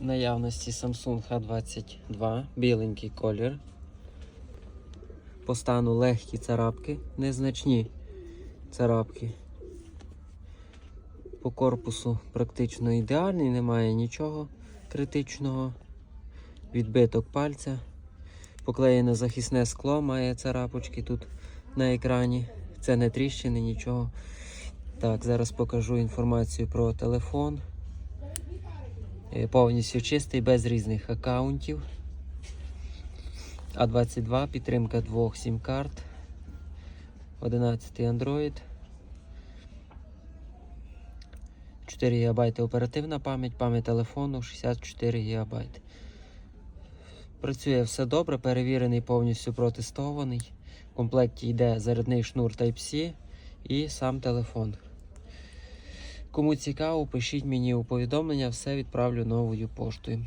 Наявності Samsung H22, біленький колір. По стану легкі царапки, незначні царапки. По корпусу практично ідеальний, немає нічого критичного. Відбиток пальця. Поклеєне захисне скло, має царапочки тут на екрані. Це не тріщини, нічого. Так, зараз покажу інформацію про телефон. Е, Повністю чистий, без різних аккаунтів. А22, підтримка двох сім-карт. 11 Android. 4 ГБ оперативна пам'ять, пам'ять телефону 64 ГБ. Працює все добре, перевірений, повністю протестований. В комплекті йде зарядний шнур Type-C і сам телефон. Кому цікаво, пишіть мені у повідомлення, все відправлю новою поштою.